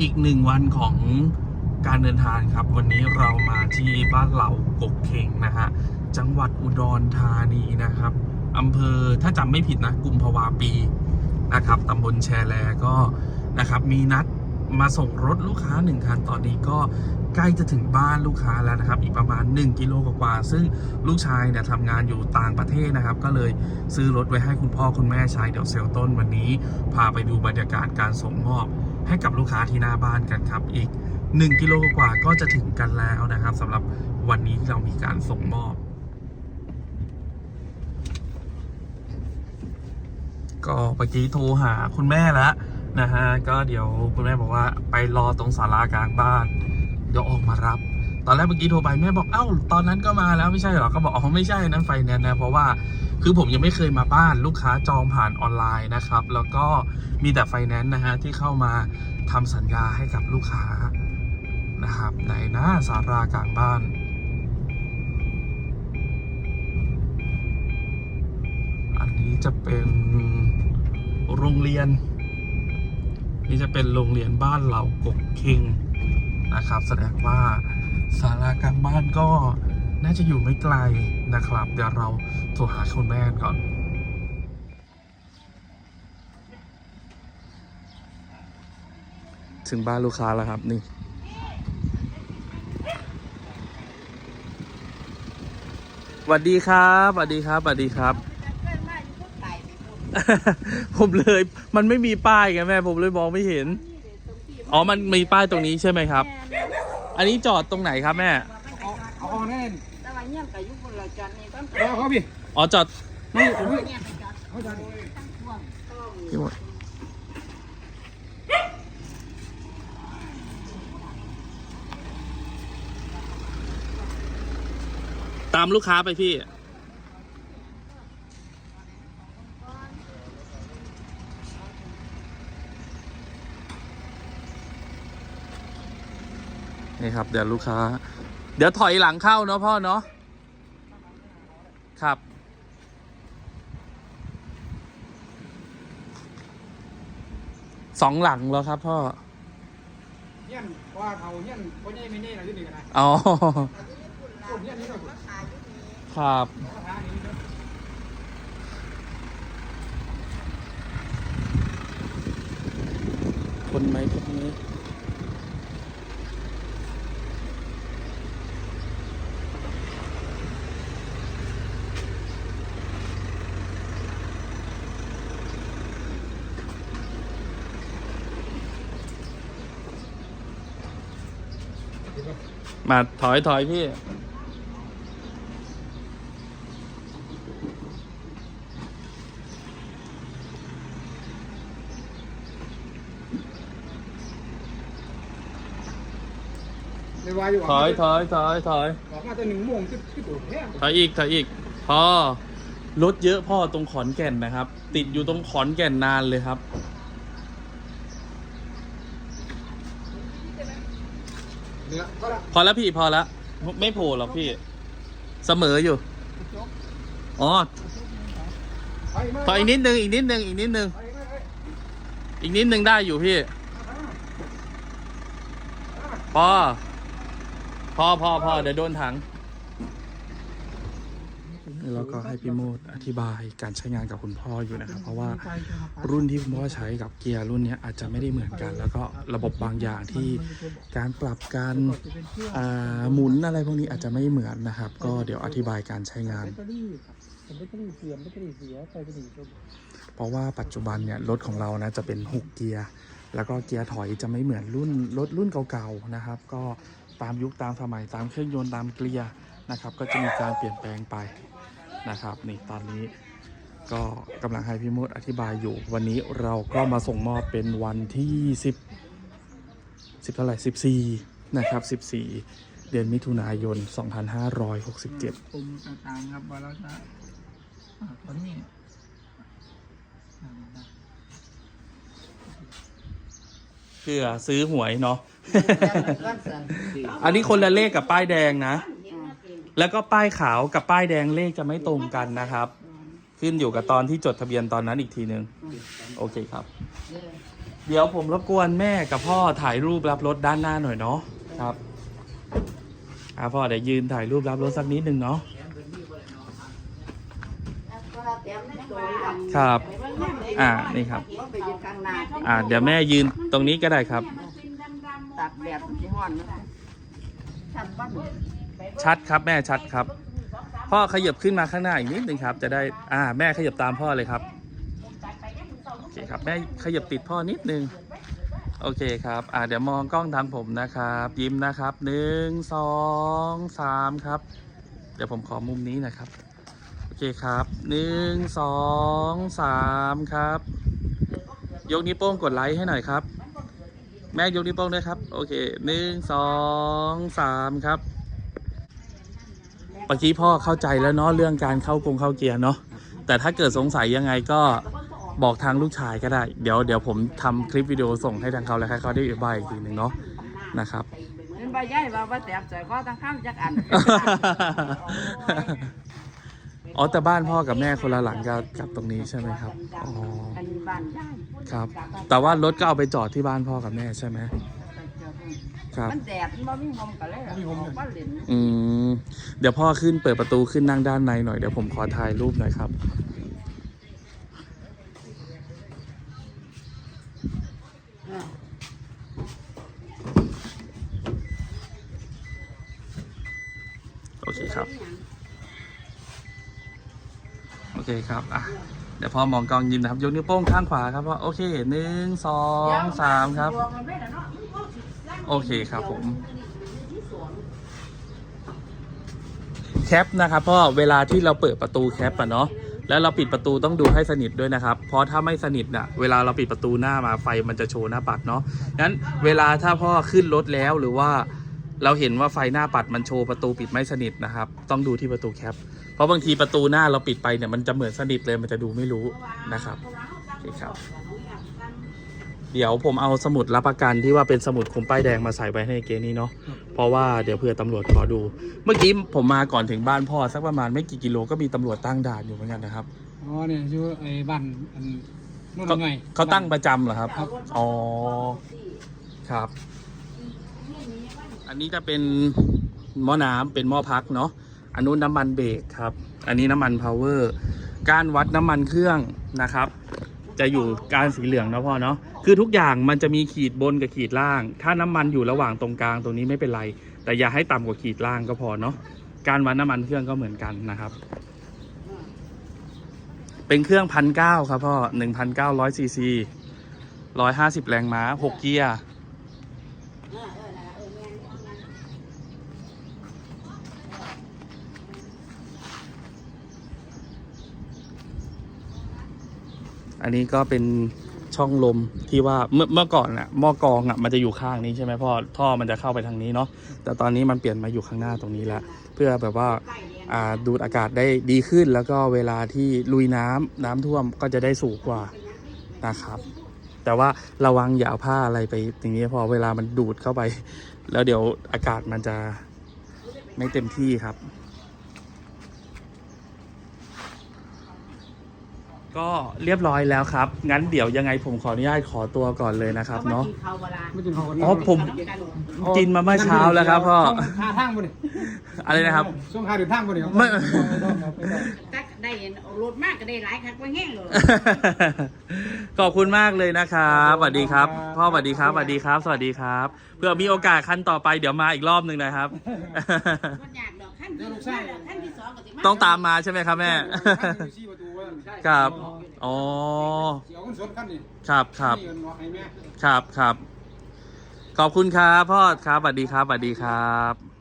อีกหนึ่งวันของการเดินทางครับ วันนี้เรามาที่บ้านเหล่ากกเข่งนะฮะจังหวัดอุดรธานีนะครับอำเภอถ้าจำไม่ผิดนะกุมภาวาปีนะครับตำบลแชแลก็นะครับ มีนัดมาส่งรถลูกค้าหนึ่งคัน ตอนนี้ก็ใกล้จะถึงบ้านลูกค้าแล้วนะครับ อีกประมาณ 1 กิโลกว่าซึ่งลูกชายเนี่ยทำงานอยู่ต่างประเทศนะครับ ก็เลยซื้อรถไว้ให้คุณพ่อคุณแม่ใช้เดี๋ยวเซลต้นวันนี้ พาไปดูบรรยากาศการส่งมอบ ให้กับลูกค้าที่หน้าบ้านกันครับ อีก 1 กิโลกว่าก็จะถึงกันแล้วนะครับสำหรับวันนี้ที่เรามีการส่งมอบ ก็เมื่อกี้โทรหาคุณแม่แล้วนะฮะก็เดี๋ยวคุณแม่บอกว่าไปรอตรงศาลากลางบ้านเดี๋ยวออกมารับ ตอนแรกเมื่อกี้โทรไปแม่บอกเอ้าตอนนั้นก็มาแล้วไม่ใช่เหรอก็บอกอ๋อไม่ใช่นั้นไฟแนนซ์นะเพราะว่าคือผมยังไม่เคยมาบ้านลูกค้าจองผ่านออนไลน์นะครับ แล้วก็มีแต่ไฟแนนซ์นะฮะที่เข้ามาทำสัญญาให้กับลูกค้านะครับในหน้าสารากลางบ้านอันนี้จะเป็นโรงเรียน นี่จะเป็นโรงเรียนบ้านเหล่ากกคิงนะครับ แสดงว่า ศาลากลางบ้านก็น่าจะอยู่ไม่ไกลนะครับ เดี๋ยวเราโทรหาคุณแม่ก่อน ถึงบ้านลูกค้าแล้วครับนี่สวัสดีครับสวัสดีครับสวัสดีครับ ผมเลย มันไม่มีป้ายไงแม่ ผมเลยมองไม่เห็น อ๋อ มันมีป้ายตรงนี้ใช่ไหมครับ อันนี้จอดตรงไหนครับแม่ เอาเอาเอาแน่นแต่ว่าเงียบกับยุคนเราจอดนี่ก็เอาเขาพี่อ๋อจอดนี่ผมพี่เงียบไปจอดเขาจะพี่หมดตามลูกค้าไปพี่ นี่ครับ เดี๋ยวลูกค้า เดี๋ยวถอยหลังเข้าเนาะพ่อเนาะครับ สองหลังแล้วครับพ่อเงี้ยนว่าเขาเงี้ยนเขาใหญ่ไม่แน่นะที่นี่กันนะอ๋อคนเงี้ยนนี่ก็คือครับราคานี้นะคนไหมคนนี้ มาถอยถอยพี่ในวายอยู่ถอยถอยถอยถอยออกมาแต่หนึ่งโมงที่ที่ตัวแห้งถอยอีกถอยอีกพ่อรถเยอะพ่อตรงขอนแก่นนะครับ ติดอยู่ตรงขอนแก่นนานเลยครับ เนื้อก็ละพอแล้วพี่พอแล้วไม่โผล่หรอกพี่ เสมออยู่อ๋อไปมาถออีกนิดนึงอีกนิดนึงอีกนิดนึง ไปมาไปอีกนิดนึงได้อยู่พี่ พอ พอพอพอเดี๋ยวโดนถัง แล้วก็ให้พี่โมดอธิบายการใช้งานกับคุณพ่ออยู่นะครับ เพราะว่ารุ่นที่คุณพ่อใช้กับเกียร์รุ่นนี้อาจจะไม่ได้เหมือนกัน แล้วก็ระบบบางอย่างที่การปรับการหมุนอะไรพวกนี้อาจจะไม่เหมือนนะครับ ก็เดี๋ยวอธิบายการใช้งานเพราะว่าปัจจุบันเนี่ยรถของเรานะจะเป็น6เกียร์แล้วก็เกียร์ถอยจะไม่เหมือนรุ่นรถรุ่นเก่าๆนะครับ ก็ตามยุคตามสมัยตามเครื่องยนต์ตามเกียร์ นะครับ ก็จะมีการเปลี่ยนแปลงไปนะครับนี่ตอนนี้ก็กำลังให้พี่มดอธิบายอยู่ วันนี้เราก็มาส่งมอบเป็นวันที่10 10เท่าไหร่14นะครับ14 เดือนมิถุนายน 2567ปุ่มต่างๆครับว่าเราจะอ่าตอนนี้อ่านะเพื่อซื้อหวยเนาะ อันนี้คนละเลขกับป้ายแดงนะ แล้วก็ป้ายขาวกับป้ายแดงเลขจะไม่ตรงกันนะครับ ขึ้นอยู่กับตอนที่จดทะเบียนตอนนั้นอีกทีหนึ่งโอเคครับ เดี๋ยวผมรบกวนแม่กับพ่อถ่ายรูปรับรถด้านหน้าหน่อยเนาะครับอ่าพ่อเดี๋ยวยืนถ่ายรูปรับรถสักนิดหนึ่งเนาะครับ อ่านี่ครับ อ่า เดี๋ยวแม่ยืนตรงนี้ก็ได้ครับ ตัดแบบที่ห้อนนะ ชัดครับแม่ชัดครับ พ่อขยับขึ้นมาข้างหน้าอีกนิดหนึ่งครับ จะได้อ่าแม่ขยับตามพ่อเลยครับโอเคครับแม่ขยับติดพ่อนิดนึงโอเคครับอ่าเดี๋ยวมองกล้องทางผมนะครับ ยิ้มนะครับหนึ่งสองสามครับ เดี๋ยวผมขอมุมนี้นะครับโอเคครับหนึ่งสองสามครับ ยกนิ้วโป้งกดไลค์ให้หน่อยครับ แม่ยกนิ้วโป้งด้วยครับ โอเคหนึ่งสองสามครับ มื่อกี้พ่อเข้าใจแล้วเนาะเรื่องการเข้ากงเข้าเกียร์เนาะแต่ถ้าเกิดสงสัยยังไงก็บอกทางลูกชายก็ได้ เดี๋ยวเดี๋ยวผมทำคลิปวิดีโอส่งให้ทางเขาแล้วให้เขาได้อธิบายอีกทีหนึ่งเนาะนะครับเป็นใบใหญ่ว่าว่าแตบใส่ข้อตั้งข้ามจักอันอ๋อแต่บ้านพ่อกับแม่คนละหลังกับกับตรงนี้ใช่ไหมครับอ๋ออันนี้บ้านใหญ่ครับ แต่ว่ารถก็เอาไปจอดที่บ้านพ่อกับแม่ใช่ไหม ครับ มันแดดมันบ่มีลมกันเลยออกบ้านเล่นอืมเดี๋ยวพ่อขึ้นเปิดประตูขึ้นนั่งด้านในหน่อยเดี๋ยวผมขอถ่ายรูปหน่อยครับ โอเคครับ โอเคครับอะเดี๋ยวพ่อมองกล้องยิ้มนะครับ ยกนิ้วโป้งข้างขวาครับว่าโอเคหนึ่งสองสามครับ โอเคครับผม แคปนะครับพ่อเวลาที่เราเปิดประตูแคปอะเนาะแล้วเราปิดประตูต้องดูให้สนิทด้วยนะครับ เพราะถ้าไม่สนิทน่ะเวลาเราปิดประตูหน้ามาไฟมันจะโชว์หน้าปัดเนาะงั้นเวลาถ้าพ่อขึ้นรถแล้วหรือว่าเราเห็นว่าไฟหน้าปัดมันโชว์ประตูปิดไม่สนิทนะครับ ต้องดูที่ประตูแคป เพราะบางทีประตูหน้าเราปิดไปเนี่ยมันจะเหมือนสนิทเลยมันจะดูไม่รู้นะครับโอเคครับ เดี๋ยวผมเอาสมุดรับประกันที่ว่าเป็นสมุดคุมป้ายแดงมาใส่ไว้ให้เกนี้เนาะเพราะว่าเดี๋ยวเผื่อตำรวจขอดู เมื่อกี้ผมมาก่อนถึงบ้านพ่อสักประมาณไม่กี่กิโลก็มีตำรวจตั้งด่านอยู่เหมือนกันนะครับอ๋อเนี่ยอยู่ไอ้บ้านอันนู่นเขาไงเขาตั้งประจำเหรอครับครับอ๋อครับ อันนี้จะเป็นหม้อน้ำเป็นหม้อพักเนาะอันนู้นน้ำมันเบรกครับ อันนี้น้ำมันพาวเวอร์ การวัดน้ำมันเครื่องนะครับ จะอยู่การสีเหลืองนะพ่อเนาะคือทุกอย่างมันจะมีขีดบนกับขีดล่าง ถ้าน้ำมันอยู่ระหว่างตรงกลางตรงนี้ไม่เป็นไร แต่อย่าให้ต่ำกว่าขีดล่างก็พอเนาะการวัดน้ำมันเครื่องก็เหมือนกันนะครับ เป็นเครื่องพันเก้าครับพ่อหนึ่งพันเก้าร้อยซีซีร้อยห้าสิบแรงม้าหกเกียร์ อันนี้ก็เป็นช่องลมที่ว่าเมื่อเมื่อก่อนน่ะหม้อกรองอะมันจะอยู่ข้างนี้ใช่ไหมพ่อท่อมันจะเข้าไปทางนี้เนาะแต่ตอนนี้มันเปลี่ยนมาอยู่ข้างหน้าตรงนี้ล้วเพื่อแบบว่าอ่าดูดอากาศได้ดีขึ้น แล้วก็เวลาที่ลุยน้ำน้ำท่วมก็จะได้สูงกว่านะครับ แต่ว่าระวังอย่าเอาผ้าอะไรไปอย่างนี้พอเวลามันดูดเข้าไป แล้วเดี๋ยวอากาศมันจะไม่เต็มที่ครับ ก็เรียบร้อยแล้วครับ งั้นเดี๋ยวยังไงผมขออนุญาตขอตัวก่อนเลยนะครับเนาะ ไม่ถึงเขาคนอ๋อผม กินมาเมื่อเช้าแล้วครับพ่อค่าทางบ่นี่อะไรนะครับ ช่วงค่าเดินทางบ่นี่ไม่ ตักได้เห็นเอารถมากก็ได้หลายคักว่าแห้งเลยขอบคุณมากเลยนะครับสวัสดีครับ พ่อสวัสดีครับสวัสดีครับ สวัสดีครับ เพื่อมีโอกาสขั้นต่อไปเดี๋ยวมาอีกรอบหนึ่งนะครับ มันอยากดอกขั้นที่ขั้นที่สองก็สิต้องตามมาใช่ไหมครับแม่ชี้ประตูไว้ใช่ ครับอ๋อเสียวกันสดกันนี่ครับครับนี่เงินว่าให้แม่ ครับครับขอบคุณครับพ่อครับสวัสดีครับสวัสดีครับ